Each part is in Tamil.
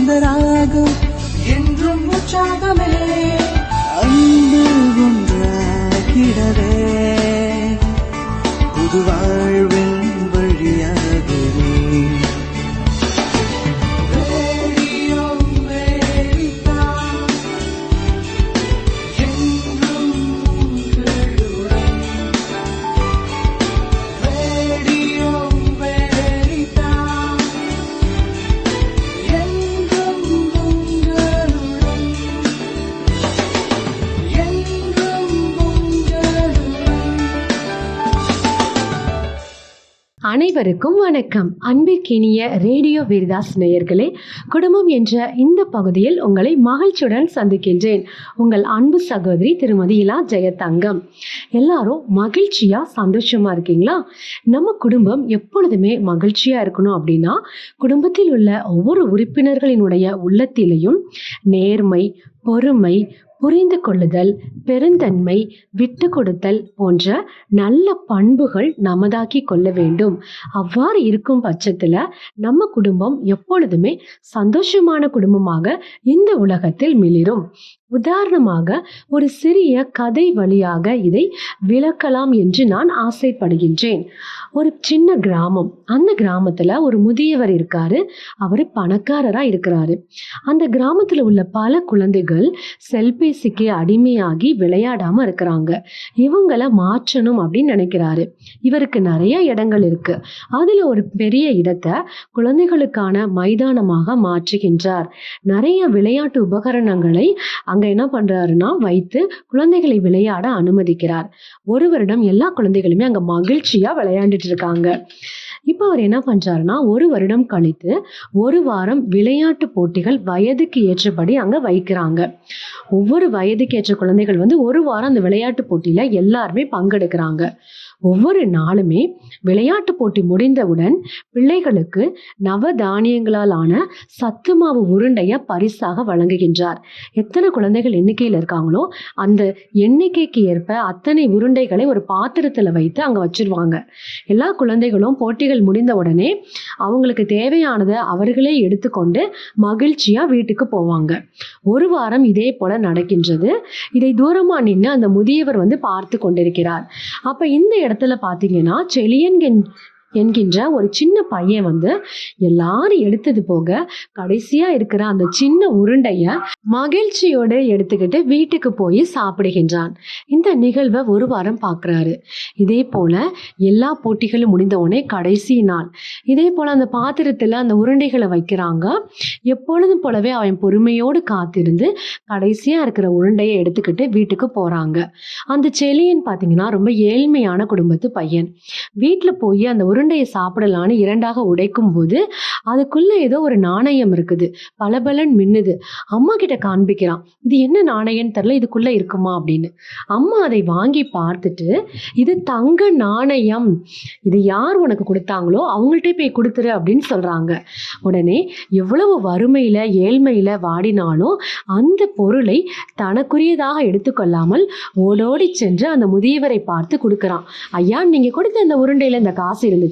सुंदरा அனைவருக்கும் வணக்கம். அன்பிற்கினிய ரேடியோ வீரதாஸ் நேயர்களே குடும்பம் என்ற இந்த பகுதியில் உங்களை மகிழ்ச்சியுடன் சந்திக்கின்றேன். உங்கள் அன்பு சகோதரி திருமதி இலா ஜெயதங்கம். எல்லாரும் மகிழ்ச்சியா சந்தோஷமா இருக்கீங்களா? நம்ம குடும்பம் எப்பொழுதுமே மகிழ்ச்சியா இருக்கணும் அப்படின்னா குடும்பத்தில் உள்ள ஒவ்வொரு உறுப்பினர்களினுடைய உள்ளத்திலையும் நேர்மை பொறுமை புரிந்து கொள்ளுதல் பெருந்தன்மை விட்டு கொடுத்தல் போன்ற நல்ல பண்புகள் நமதாக்கி கொள்ள வேண்டும். அவ்வாறு இருக்கும் பட்சத்துல நம்ம குடும்பம் எப்பொழுதுமே சந்தோஷமான குடும்பமாக இந்த உலகத்தில் மிளிரும். உதாரணமாக ஒரு சிறிய கதை வழியாக இதை விளக்கலாம் என்று நான் ஆசைப்படுகின்றேன். ஒரு சின்ன கிராமம். அந்த கிராமத்துல ஒரு முதியவர் இருக்காரு. அவர் பணக்காரரா இருக்கிறாரு. அந்த கிராமத்துல உள்ள பல குழந்தைகள் செல்பி செல்பேசிக்கு அடிமையாகி விளையாடாம இருக்கிறாங்க. இவங்கள மாற்றணும் அப்படின்னு நினைக்கிறாரு. இவருக்கு நிறைய இடங்கள் இருக்கு. அதுல ஒரு பெரிய இடத்தை குழந்தைகளுக்கான மைதானமாக மாற்றுகின்றார். நிறைய விளையாட்டு உபகரணங்களை அங்க என்ன பண்றாருன்னா வைத்து குழந்தைகளை விளையாட அனுமதிக்கிறார். ஒரு வருடம் எல்லா குழந்தைகளுமே அங்க மகிழ்ச்சியா விளையாண்டுட்டு இருக்காங்க. இப்போ அவர் என்ன பண்ணுறாருன்னா ஒரு வருடம் கழித்து ஒரு வாரம் விளையாட்டு போட்டிகள் வயதுக்கு ஏற்றபடி அங்கே வைக்கிறாங்க. ஒவ்வொரு வயதுக்கு ஏற்ற குழந்தைகள் வந்து ஒரு வாரம் அந்த விளையாட்டு போட்டியில் எல்லாருமே பங்கெடுக்கிறாங்க. ஒவ்வொரு நாளுமே விளையாட்டு போட்டி முடிந்தவுடன் பிள்ளைகளுக்கு நவ தானியங்களால் ஆன சத்து மாவு உருண்டைய பரிசாக வழங்குகின்றார். எத்தனை குழந்தைகள் எண்ணிக்கையில் இருக்காங்களோ அந்த எண்ணிக்கைக்கு ஏற்ப அத்தனை உருண்டைகளை ஒரு பாத்திரத்தில் வைத்து அங்கே வச்சிருவாங்க. எல்லா குழந்தைகளும் போட்டி முடிந்த உடனே அவங்களுக்கு தேவையானதை அவர்களே எடுத்துக்கொண்டு மகிழ்ச்சியா வீட்டுக்கு போவாங்க. ஒரு வாரம் இதே போல நடக்கின்றது. இதை தூரமா நின்று அந்த முதியவர் வந்து பார்த்து கொண்டிருக்கிறார். அப்ப இந்த இடத்துல பாத்தீங்கன்னா செலியன்கின் என்கின்ற ஒரு சின்ன பையன் வந்து எல்லாரும் எடுத்தது போக கடைசியா இருக்கிற அந்த சின்ன உருண்டைய மகிழ்ச்சியோடு எடுத்துக்கிட்டு வீட்டுக்கு போய் சாப்பிடுகின்றான். இந்த நிகழ்வை ஒரு வாரம் பார்க்கறாரு. இதே போல எல்லா போட்டிகளும் முடிந்த உடனே கடைசி நாள். இதே போல அந்த பாத்திரத்துல அந்த உருண்டைகளை வைக்கிறாங்க. எப்பொழுதும் போலவே அவன் பொறுமையோடு காத்திருந்து கடைசியா இருக்கிற உருண்டையை எடுத்துக்கிட்டு வீட்டுக்கு போறாங்க. அந்த செலியன் பாத்தீங்கன்னா ரொம்ப ஏழ்மையான குடும்பத்து பையன். வீட்டுல போய் அந்த உருண்டையை சாப்பிடலான்னு இரண்டாக உடைக்கும் போது அதுக்குள்ள ஏதோ ஒரு நாணயம் இருக்குது. பலபலன் மின்னுது. அம்மா கிட்ட காண்பிக்கிறான் இது என்ன நாணயம்னு தெரியல இதுக்குள்ள இருக்குமா? அப்படின்னு. அம்மா அதை வாங்கி பார்த்துட்டு இது தங்க நாணயம். இது யார் உனக்கு கொடுத்தாங்களோ அவங்கள்ட்ட போய் கொடுத்துரு அப்படின்னு சொல்றாங்க. உடனே எவ்வளவு வறுமையில ஏழ்மையில வாடினாலும் அந்த பொருளை தனக்குரியதாக எடுத்துக்கொள்ளாமல் ஓடோடி சென்று அந்த முதியவரை பார்த்து கொடுக்குறான். ஐயா நீங்க கொடுத்த அந்த உருண்டையில இந்த காசு இருந்துச்சு.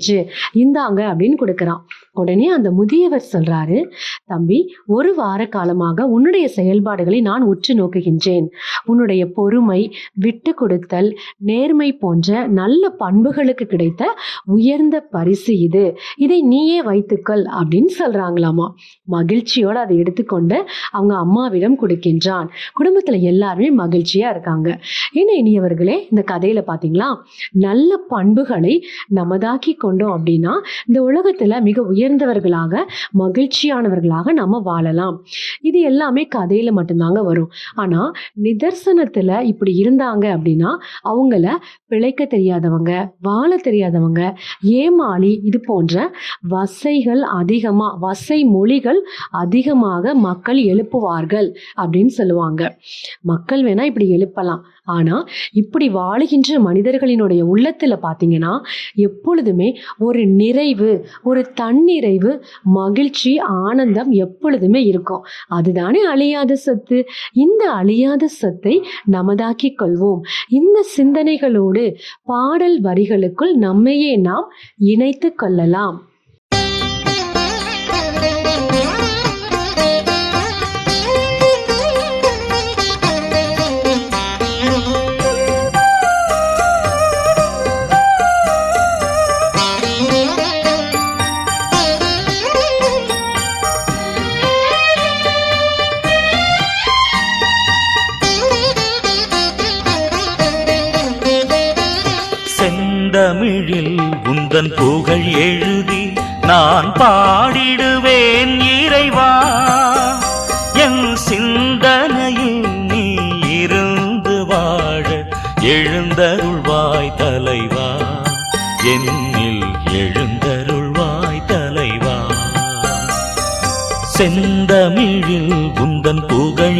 இந்தாங்க அப்படின்னு கொடுக்கறான். உடனே அந்த முதியவர் சொல்றாரு தம்பி ஒரு வார காலமாக உன்னுடைய செயல்பாடுகளை நான் உற்று நோக்குகின்றேன். உன்னுடைய பொறுமை விட்டு கொடுத்தல் நேர்மை போன்ற நல்ல பண்புகளுக்கு கிடைத்த உயர்ந்த பரிசு இது. இதை நீயே வைத்துக்கொள் அப்படின்னு சொல்றாங்களாமா. மகிழ்ச்சியோட அதை எடுத்துக்கொண்டு அவங்க அம்மாவிடம் கொடுக்கின்றான். குடும்பத்துல எல்லாருமே மகிழ்ச்சியா இருக்காங்க. ஏன்னா இனியவர்களே இந்த கதையில பாத்தீங்களா? நல்ல பண்புகளை நமதாக்கி கொண்டோம் அப்படின்னா இந்த உலகத்துல மிக உயர் உயர்ந்தவர்களாக மகிழ்ச்சியானவர்களாக நம்ம வாழலாம். இது எல்லாமே கதையில மட்டும்தாங்க வரும். ஆனா நிதர்சனத்துல இப்படி இருந்தாங்க அப்படின்னா அவங்கள பிழைக்க தெரியாதவங்க வாழ தெரியாதவங்க ஏமாளி இது போன்ற வசைகள் அதிகமா வசை மொழிகள் அதிகமாக மக்கள் எழுப்புவார்கள் அப்படின்னு சொல்லுவாங்க. மக்கள் வேணா இப்படி எழுப்பலாம். ஆனா இப்படி வாழுகின்ற மனிதர்களினுடைய உள்ளத்துல பாத்தீங்கன்னா எப்பொழுதுமே ஒரு நிறைவு ஒரு தன்னிறைவு மகிழ்ச்சி ஆனந்தம் எப்பொழுதுமே இருக்கும். அதுதானே அழியாத சொத்து? இந்த அழியாத சொத்தை நமதாக்கிக் கொள்வோம். இந்த சிந்தனைகளோடு பாடல் வரிகளுக்குள் நம்மையே நாம் இணைத்து கொள்ளலாம்.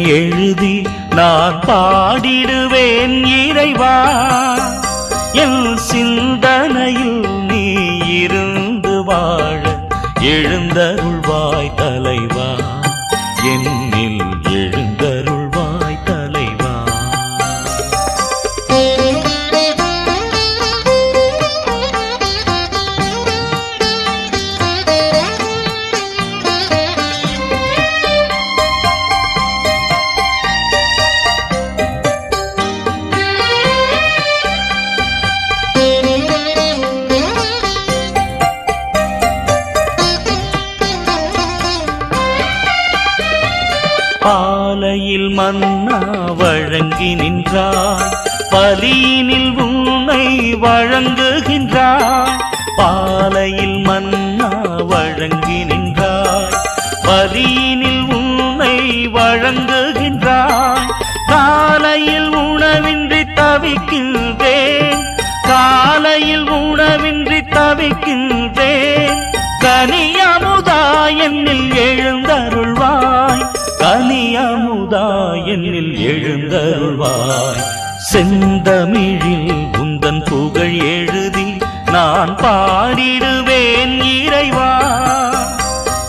எழுதி நான் பாடிடுவேன் இறைவா. என் சிந்தனையில் நீ இருந்து வாழ எழுந்தருள் வழங்கி நின்றாய் பலியினில் உன்னை வழங்குகின்றாய் பாலையில் மன்னா வழங்கி நின்றாய் பலியினில் உன்னை வழங்குகின்றாய் காலையில் உணவின்றி தவிக்கின்றேன். காலையில் உணவின்றி தவிக்கின்றேன். கனியமுதா என்னில் எழுந்தருள்வாய். கனியமுதா என்னில் எழுந்தருள்வாய். செந்தமிழில் உந்தன் புகழ் எழுதி நான் பாடிடுவேன் இறைவா.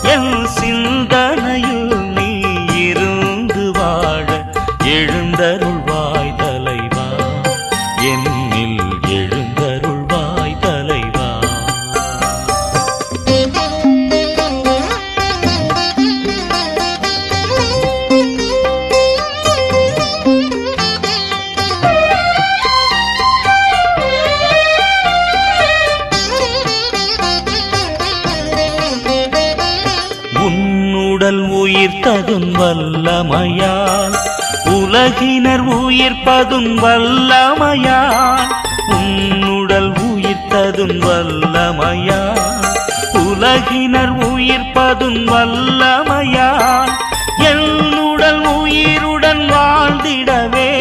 என் சிந்தனையில் நீ இருந்து வாழ எழுந்தருள்வாய் தலைவா. என் உலகினர் உயிர்ப்பதும் வல்லமையா? உன்னுடல் உயிர்த்ததும் வல்லமையா? உலகினர் உயிர்ப்பதும் வல்லமையா? என்னுடல் உயிருடன் வாழ்ந்திடவே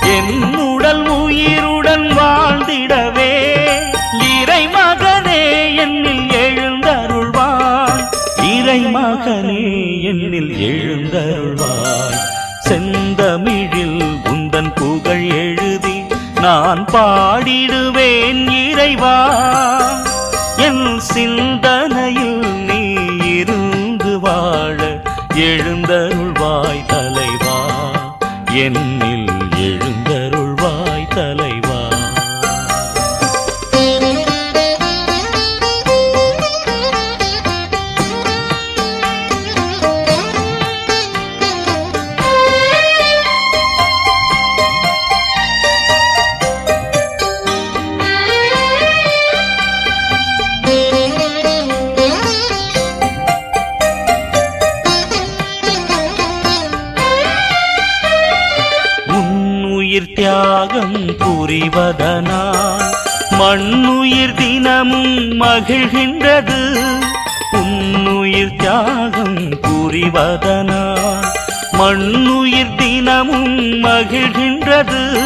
என்னுடல் உயிருடன் வாழ்ந்திடவே இறை மகனே என்னில் எழுந்தருள்வான். இறை மகனே நான் பாடிடுவேன் இறைவா. புரிவதனால் மண்ணுயிர் தினமும் மகிழ்கின்றது. உன்னுயிர் தியாகம் புரிவதனால் மண்ணுயிர் தினமும் மகிழ்கின்றது.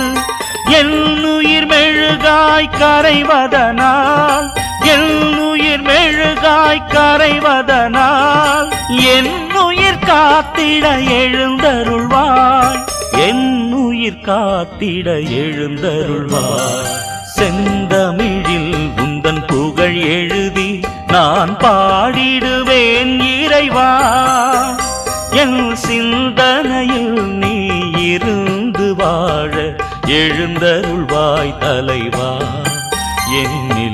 என்னுயிர் மெழுகாய் கரைவதனால் என்னுயிர் மெழுகாய் கரைவதனால் என்னுயிர் காத்திட எழுந்தருள்வாய். உயிர் காத்திட எழுந்தருள்வார். செந்தமிழில் உந்தன் புகழ் எழுதி நான் பாடிடுவேன் இறைவா. என் சிந்தனையில் நீ இருந்து வாழ எழுந்தருள்வாய் தலைவா. என்னில்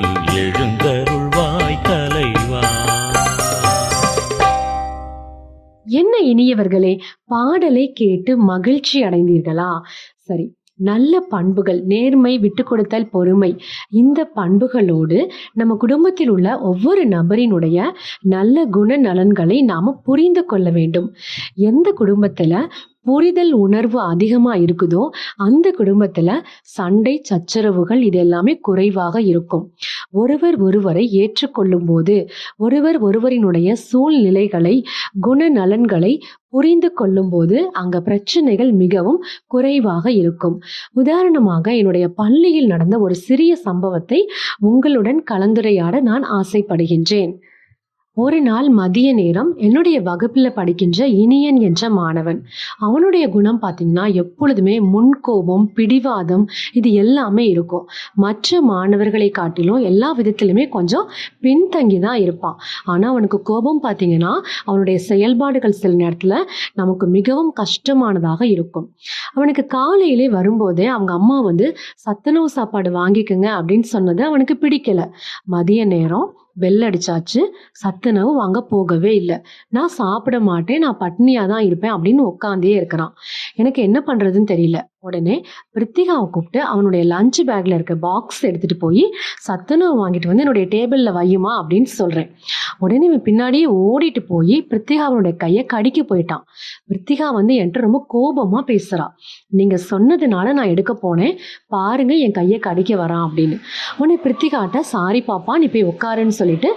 என்ன இனியவர்களே பாடலை கேட்டு மகிழ்ச்சி அடைந்தீர்களா? சரி நல்ல பண்புகள் நேர்மை விட்டு கொடுத்தல் பொறுமை. இந்த பண்புகளோடு நம்ம குடும்பத்தில் உள்ள ஒவ்வொரு நபரினுடைய நல்ல குண நலன்களை நாம புரிந்து கொள்ள வேண்டும். எந்த குடும்பத்தில் புரிதல் உணர்வு அதிகமாக இருக்குதோ அந்த குடும்பத்தில் சண்டை சச்சரவுகள் இது எல்லாமே குறைவாக இருக்கும். ஒருவர் ஒருவரை ஏற்றுக்கொள்ளும் போது ஒருவர் ஒருவரினுடைய சூழ்நிலைகளை குணநலன்களை புரிந்து கொள்ளும்போது அங்க பிரச்சனைகள் மிகவும் குறைவாக இருக்கும். உதாரணமாக என்னுடைய பள்ளியில் நடந்த ஒரு சிறிய சம்பவத்தை உங்களுடன் கலந்துரையாட நான் ஆசைப்படுகின்றேன். ஒரு நாள் மதிய நேரம் என்னுடைய வகுப்பில் படிக்கின்ற இனியன் என்ற மாணவன். அவனுடைய குணம் பார்த்தீங்கன்னா எப்பொழுதுமே முன்கோபம் பிடிவாதம் இது எல்லாமே இருக்கும். மற்ற மாணவர்களை காட்டிலும் எல்லா விதத்திலுமே கொஞ்சம் பின்தங்கி தான் இருப்பான். ஆனால் அவனுக்கு கோபம் பார்த்தீங்கன்னா அவனுடைய செயல்பாடுகள் சில நேரத்தில் நமக்கு மிகவும் கஷ்டமானதாக இருக்கும். அவனுக்கு காலையிலே வரும்போதே அவங்க அம்மா வந்து சத்துணவு சாப்பாடு வாங்கிக்கோங்க அப்படின்னு சொன்னது அவனுக்கு பிடிக்கல. மதிய நேரம் வெள்ளடிச்சாச்சு அடிச்சாச்சு சத்துணவு வாங்க போகவே இல்லை. நான் சாப்பிட மாட்டேன் நான் பட்னியாக தான் இருப்பேன் அப்படின்னு உட்காந்தே இருக்கிறான். எனக்கு என்ன பண்ணுறதுன்னு தெரியல. உடனே பிரித்திகாவை கூப்பிட்டு அவனுடைய லஞ்ச் பேக்கில் இருக்க பாக்ஸ் எடுத்துகிட்டு போய் சத்துணவு வாங்கிட்டு வந்து என்னுடைய டேபிளில் வையுமா அப்படின்னு சொல்கிறேன் உடனே இவன் பின்னாடியே ஓடிட்டு போய் பிரித்திகாவனுடைய கையை கடிக்க போயிட்டான். பிரித்திகா வந்து என்கிட்ட ரொம்ப கோபமாக பேசுகிறா நீங்கள் சொன்னதுனால நான் எடுக்க போனேன். பாருங்க என் கையை கடிக்க வரான் அப்படின்னு. உடனே பிரித்திகாட்ட சாரி பாப்பா நீ போய் உட்காருன்னு சொல்லிட்டு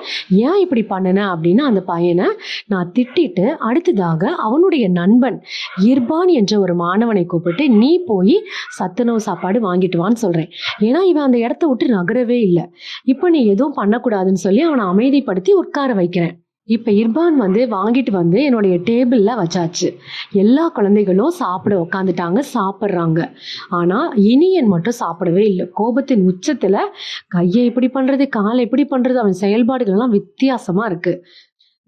ஏன் இப்படி பண்ணுன? அப்படின்னு அந்த பையனை நான் திட்டிட்டு அடுத்ததாக அவனுடைய நண்பன் இர்பான் என்ற ஒரு மாணவனை கூப்பிட்டு நீ போய் சத்துணவு சாப்பாடு வாங்கிட்டு வான்னு சொல்கிறேன் ஏன்னா இவன் அந்த இடத்த விட்டு நகரவே இல்லை. இப்போ நீ எதுவும் பண்ணக்கூடாதுன்னு சொல்லி அவனை அமைதிப்படுத்தி உட்கார வைக்கிறேன். இப்போ இர்பான் வந்து வாங்கிட்டு வந்து என்னுடைய டேபிளில் வச்சாச்சு. எல்லா குழந்தைகளும் சாப்பிட உக்காந்துட்டாங்க சாப்பிட்றாங்க. ஆனால் இனியன் மட்டும் சாப்பிடவே இல்லை. கோபத்தின் உச்சத்தில் கையை எப்படி பண்ணுறது காலை எப்படி பண்ணுறது அவன் செயல்பாடுகள்லாம் வித்தியாசமாக இருக்குது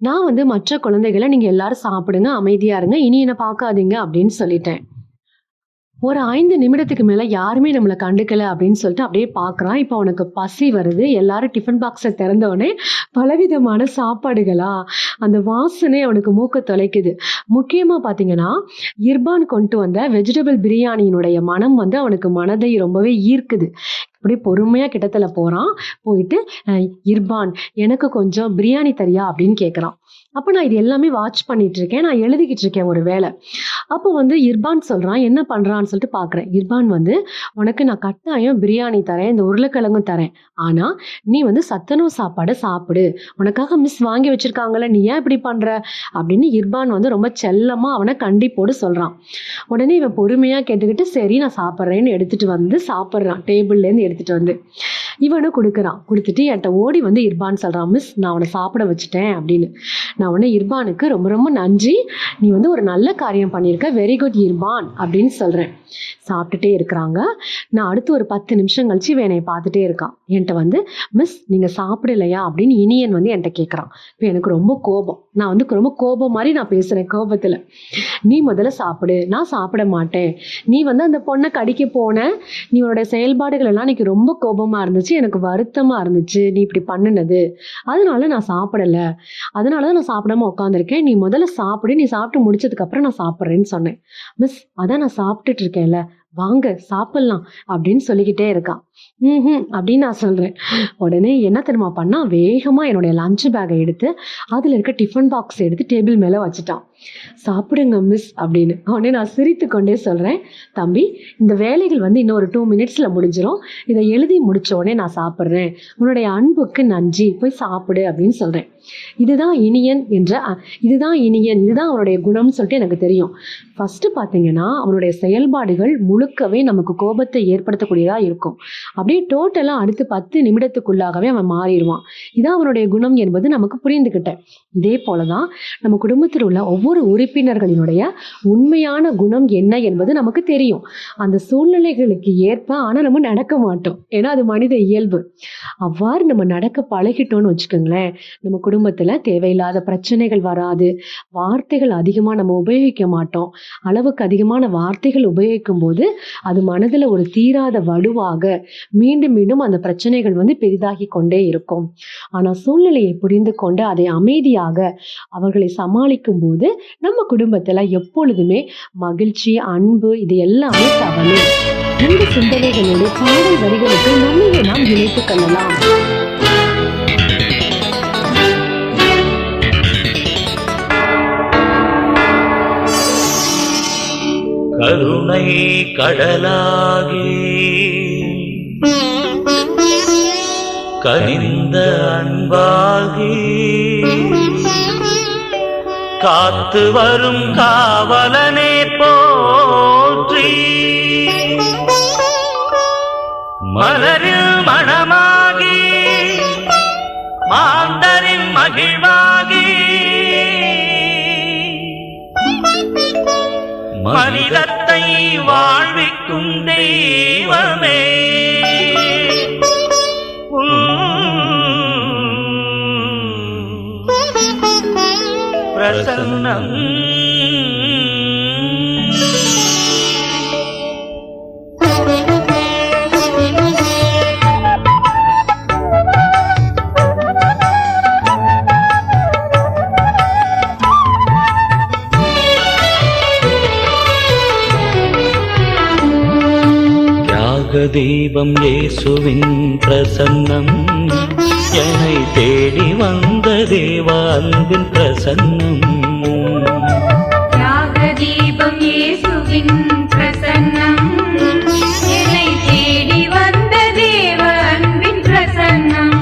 நான் வந்து மற்ற குழந்தைகளை நீங்கள் எல்லாரும் சாப்பிடுங்க அமைதியாக இருங்க இனி என்னை பார்க்காதீங்க அப்படின்னு சொல்லிட்டேன். ஒரு ஐந்து நிமிடத்துக்கு மேலே யாருமே நம்மளை கண்டுக்கல அப்படின்னு சொல்லிட்டு அப்படியே பார்க்குறான். இப்போ அவனுக்கு பசி வருது. எல்லாரும் டிஃபன் பாக்ஸை திறந்தவொடனே பலவிதமான சாப்பாடுகளா அந்த வாசனை அவனுக்கு மூக்க தொலைக்குது. முக்கியமாக பார்த்தீங்கன்னா இர்பான் கொண்டு வந்த வெஜிடபிள் பிரியாணியினுடைய மனம் வந்து அவனுக்கு மனதை ரொம்பவே ஈர்க்குது. அப்படியே பொறுமையாக கிட்டத்துல போகிறான் போயிட்டு இர்பான் எனக்கு கொஞ்சம் பிரியாணி தரியா? அப்படின்னு கேட்குறான் அப்போ நான் இது எல்லாமே வாட்ச் பண்ணிட்டு இருக்கேன் நான் எழுதிக்கிட்டு இருக்கேன் ஒரு வேலை. அப்போ வந்து இர்பான் சொல்கிறான் என்ன பண்ணுறான்னு சொல்லிட்டு பார்க்குறேன் இர்பான் வந்து உனக்கு நான் கட்டாயம் பிரியாணி தரேன் இந்த உருளைக்கிழங்கும் தரேன். ஆனால் நீ வந்து சத்துணவு சாப்பாடை சாப்பிடு. உனக்காக மிஸ் வாங்கி வச்சுருக்காங்கள நீ ஏன் இப்படி பண்ணுற அப்படின்னு இர்பான் வந்து ரொம்ப செல்லமாக அவனை கண்டிப்போடு சொல்கிறான் உடனே இவன் பொறுமையாக கேட்டுக்கிட்டு சரி நான் சாப்பிட்றேன்னு எடுத்துகிட்டு வந்து சாப்பிட்றான். டேபிள்லேருந்து எடுத்துகிட்டு வந்து. இவனும் கொடுக்குறான். கொடுத்துட்டு என்கிட்ட ஓடி வந்து இர்பான் சொல்கிறான் மிஸ் நான் அவனை சாப்பிட வச்சுட்டேன் அப்படின்னு. நான் உடனே இர்பானுக்கு ரொம்ப ரொம்ப நன்றி. நீ வந்து ஒரு நல்ல காரியம் பண்ணியிருக்க. வெரி குட் இர்பான் அப்படின்னு சொல்கிறேன் சாப்பிட்டுட்டே இருக்கிறாங்க. நான் அடுத்து ஒரு பத்து நிமிஷம் கழிச்சு இவன் என்னை பார்த்துட்டே இருக்கான். என்கிட்ட வந்து மிஸ் நீங்கள் சாப்பிடலையா? அப்படின்னு இனியன் வந்து என்கிட்ட கேட்குறான் இப்போ எனக்கு ரொம்ப கோபம். நான் வந்து ரொம்ப கோபம் மாதிரி நான் பேசுகிறேன் கோபத்தில். நீ முதல்ல சாப்பிடு. நான் சாப்பிட மாட்டேன். நீ வந்து அந்த பொண்ணை கடிக்க போன. நீ உன்னோட செயல்பாடுகள் எல்லாம் எனக்கு ரொம்ப கோபமாக இருந்துச்சு. எனக்கு வருத்தமாக இருந்துச்சு. நீ இப்படி பண்ணினது. அதனால நான் சாப்பிடலை. அதனால தான் நான் சாப்பிடாம உட்காந்துருக்கேன் நீ முதல்ல சாப்பிடு. நீ சாப்பிட்டு முடிச்சதுக்கப்புறம் நான் சாப்பிட்றேன்னு சொன்னேன். மிஸ் அதான் நான் சாப்பிட்டுட்டு இருக்கேன்ல. வாங்க சாப்பிட்லாம் அப்படின்னு சொல்லிக்கிட்டே இருக்கான் ம் அப்படின்னு நான் சொல்கிறேன் உடனே என்ன தெரியுமா பண்ணா வேகமாக என்னுடைய லஞ்ச் பேக்கை எடுத்து அதில் இருக்க டிஃபன் பாக்ஸ் எடுத்து டேபிள் மேலே வச்சுட்டான். சாப்பிடுங்க மிஸ் அப்படின்னு. உடனே நான் சிரித்து கொண்டே சொல்கிறேன் தம்பி இந்த வேலைகள் வந்து இன்னும் ஒரு டூ மினிட்ஸில் முடிஞ்சிடும் இதை எழுதி முடிச்ச உடனே நான் சாப்பிட்றேன். உன்னுடைய அன்புக்கு நன்றி. போய் சாப்பிடு அப்படின்னு சொல்கிறேன் இதுதான் இனியன் என்ற இதுதான் இனியன் இதுதான் அவனுடைய குணம்னு சொல்லிட்டு எனக்கு தெரியும். ஃபஸ்ட்டு பார்த்தீங்கன்னா அவனுடைய செயல்பாடுகள் முழுக்கவே நமக்கு கோபத்தை ஏற்படுத்தக்கூடியதாக இருக்கும். அப்படியே டோட்டலாக அடுத்து பத்து நிமிடத்துக்குள்ளாகவே அவன் மாறிடுவான். இதான் அவனுடைய குணம் என்பது நமக்கு புரிந்துக்கிட்டேன் இதே போல தான் நம்ம குடும்பத்தில் உள்ள ஒவ்வொரு உறுப்பினர்களினுடைய உண்மையான குணம் என்ன என்பது நமக்கு தெரியும். அந்த சூழ்நிலைகளுக்கு ஏற்ப ஆனால் நம்ம நடக்க மாட்டோம். ஏன்னா அது மனித இயல்பு. அவ்வாறு நம்ம நடக்க பழகிட்டோம்னு வச்சுக்கோங்களேன் நம்ம குடும்பத்தில் தேவையில்லாத பிரச்சனைகள் வராது. வார்த்தைகள் அதிகமாக நம்ம உபயோகிக்க மாட்டோம். அளவுக்கு அதிகமான வார்த்தைகள் உபயோகிக்கும் போது அது மனதில் ஒரு தீராத வலுவாக மீண்டும் மீண்டும் அந்த பிரச்சனைகள் வந்து பெரிதாகி கொண்டே இருக்கும். ஆனால் சூழ்நிலையை புரிந்து கொண்டு அதை அமைதியாக அவர்களை சமாளிக்கும் போது நம்ம குடும்பத்தில் எப்பொழுதுமே மகிழ்ச்சி அன்பு இது எல்லாமே தவறு. இந்த சிந்தனைகளுடைய பாடல் வரிகளுக்கு நம்மையே நாம் இணைத்துக் கொள்ளலாம். கருணை கடலாகி கனிந்த அன்பாகி காத்து வரும் காவலனே போற்றி. மலரில் மணமாகி மாந்தரின் மகிழ்வாகி. மனிதத்தை பிரசன்னம் தியாக தீபம் இயேசுவின் பிரசன்னம் என்னை தேடி அன்பின் பிரசன்னம் தியாக தீபம் இயேசுவின் பிரசன்னம். என்னை தேடி வந்த தேவ அன்பின் பிரசன்னம்.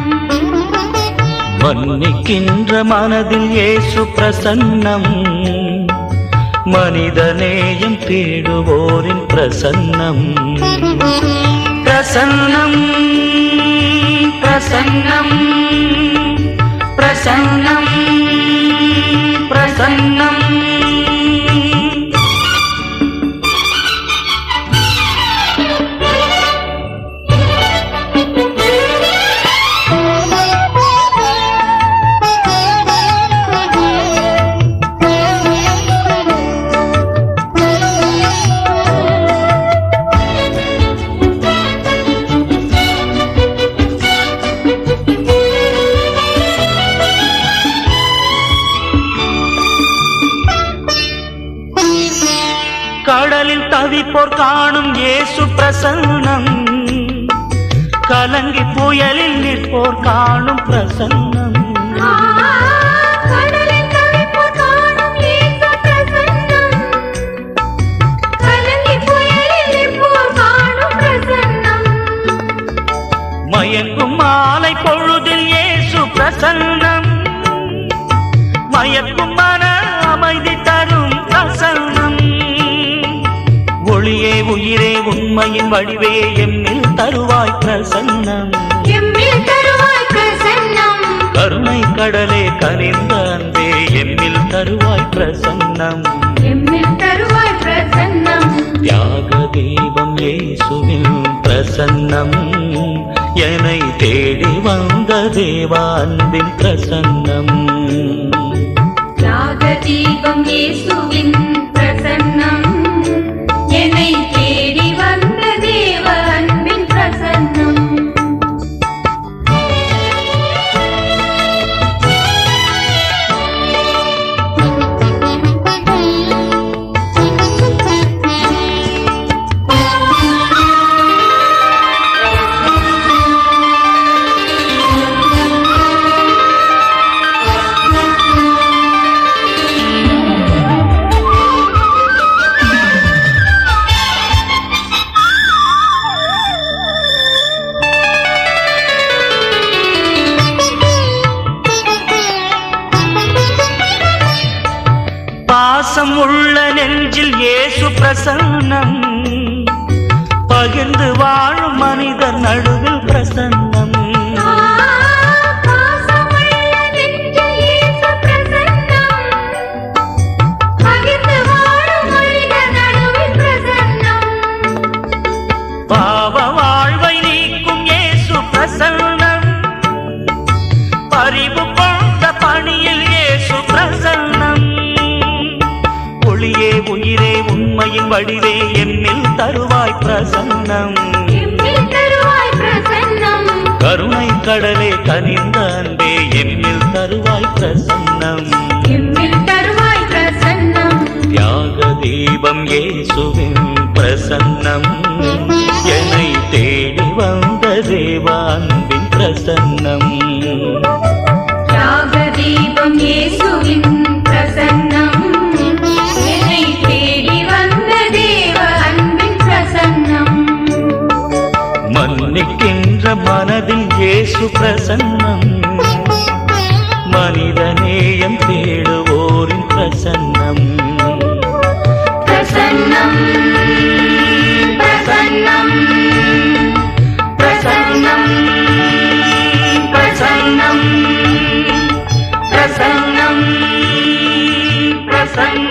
மன்னிக்கின்ற மனதில் இயேசு பிரசன்னம். மனிதநேயம் தேடுவோரின் பிரசன்னம். பிரசன்னம் பிரசன்னம். பிரசன்னம் கடலில் தவிப்போர் காணும் இயேசு பிரசன்னம். கலங்கி புயலில் நிற்போர் காணும் பிரசன்னம். உண்மையின் வடிவே எம்மில் தருவாய் பிரசன்னம் எம்மில் தருவாய் பிரசன்னம். கருணை கடலே கனிந்த அன்பே எம்மில் தருவாய் பிரசன்னம். தியாக தீபம் இயேசுவின் பிரசன்னம் என்னை தேடி வந்த தேவா அன்பின் பிரசன்னம் தியாக தீபம் இயேசுவின் பிரசன்னம். என்னை பிரசன்னம் பகிர்ந்து வடிவே எம்மில் தருவாய் பிரசன்னம். கருணை கடலே கனிந்த அன்பே எம்மில் தருவாய் பிரசன்னம். தியாக தீபம் இயேசுவின் பிரசன்னம் என்னை தேடி வந்த தேவான்பின் பிரசன்னம் தியாக தீபம் இயேசுவின் ஏசு பிரசன்னம் மனிதநேயம் தேடுவோரின் பிரசன்னம் பிரசன்னம் பிரசன்னம் பிரசன்னம் பிரசன்னம் பிரசன்னம் பிரசன்னம்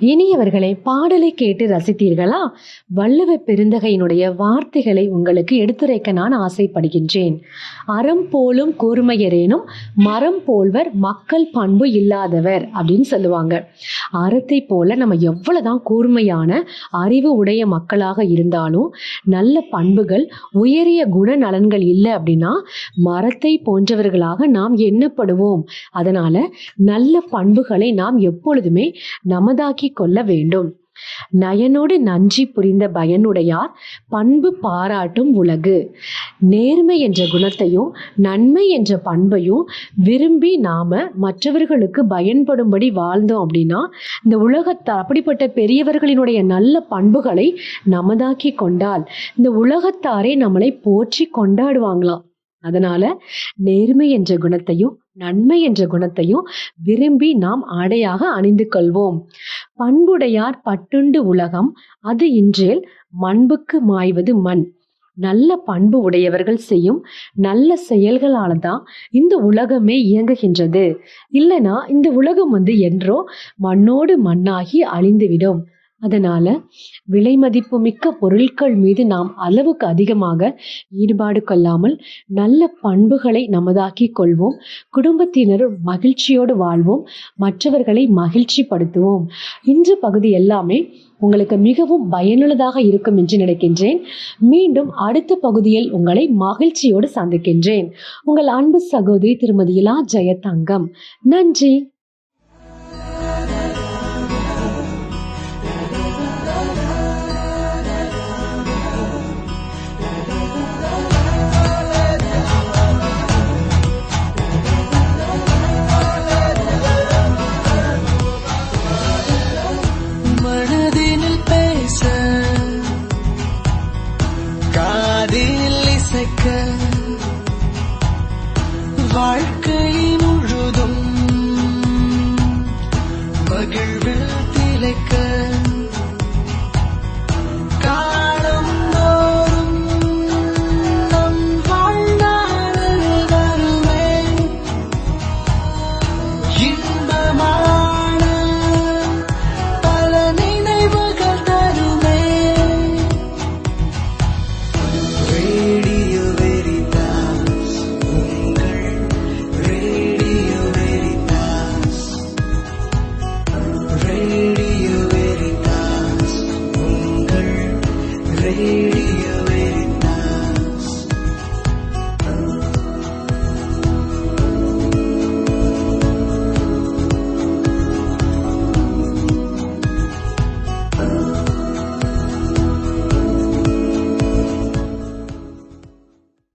இனியவர்களை பாடலை கேட்டு ரசித்தீர்களா? வள்ளுவ பெருந்தகையினுடைய வார்த்தைகளை உங்களுக்கு எடுத்துரைக்க நான் ஆசைப்படுகின்றேன். அறம் போலும் கூர்மையரேனும் மரம் போல்வர் மக்கள் பண்பு இல்லாதவர் அப்படின்னு சொல்லுவாங்க. அறத்தை போல நம்ம எவ்வளவுதான் கூர்மையான அறிவு உடைய மக்களாக இருந்தாலும் நல்ல பண்புகள் உயரிய குண நலன்கள் இல்லை அப்படின்னா மரத்தை போன்றவர்களாக நாம் எண்ணப்படுவோம். அதனால நல்ல பண்புகளை நாம் எப்பொழுதுமே நமதாக்கி கொள்ள வேண்டும். நயனோடு நன்றி புரிந்த பயனுடையார் பண்பு பாராட்டும் உலகு. நேர்மை என்ற குணத்தையும் நன்மை என்ற பண்பையும் விரும்பி நாம மற்றவர்களுக்கு பயன்படும்படி வாழ்ந்தோம் அப்படின்னா இந்த உலகத்தை அப்படிப்பட்ட பெரியவர்களினுடைய நல்ல பண்புகளை நமதாக்கி கொண்டால் இந்த உலகத்தாரே நம்மளை போற்றி கொண்டாடுவாங்களாம். அதனால நேர்மை என்ற குணத்தையும் நன்மை என்ற குணத்தையும் விரும்பி நாம் ஆடையாக அணிந்து கொள்வோம். பண்புடையார் பட்டுண்டு உலகம் அது இன்றேல் மண்புக்கு மாய்வது மண். நல்ல பண்பு உடையவர்கள் செய்யும் நல்ல செயல்களால தான் இந்த உலகமே இயங்குகின்றது. இல்லைனா இந்த உலகம் வந்து என்றோ மண்ணோடு மண்ணாகி அழிந்துவிடும். அதனால விலை மதிப்பு மிக்க பொருட்கள் மீது நாம் அளவுக்கு அதிகமாக ஈடுபாடு கொள்ளாமல் நல்ல பண்புகளை நமதாக்கி கொள்வோம். குடும்பத்தினர் மகிழ்ச்சியோடு வாழ்வோம். மற்றவர்களை மகிழ்ச்சிப்படுத்துவோம். இன்று பகுதி எல்லாமே உங்களுக்கு மிகவும் பயனுள்ளதாக இருக்கும் என்று நினைக்கின்றேன். மீண்டும் அடுத்த பகுதியில் உங்களை மகிழ்ச்சியோடு சந்திக்கின்றேன். உங்கள் அன்பு சகோதரி திருமதி இலா ஜெயதங்கம். நன்றி.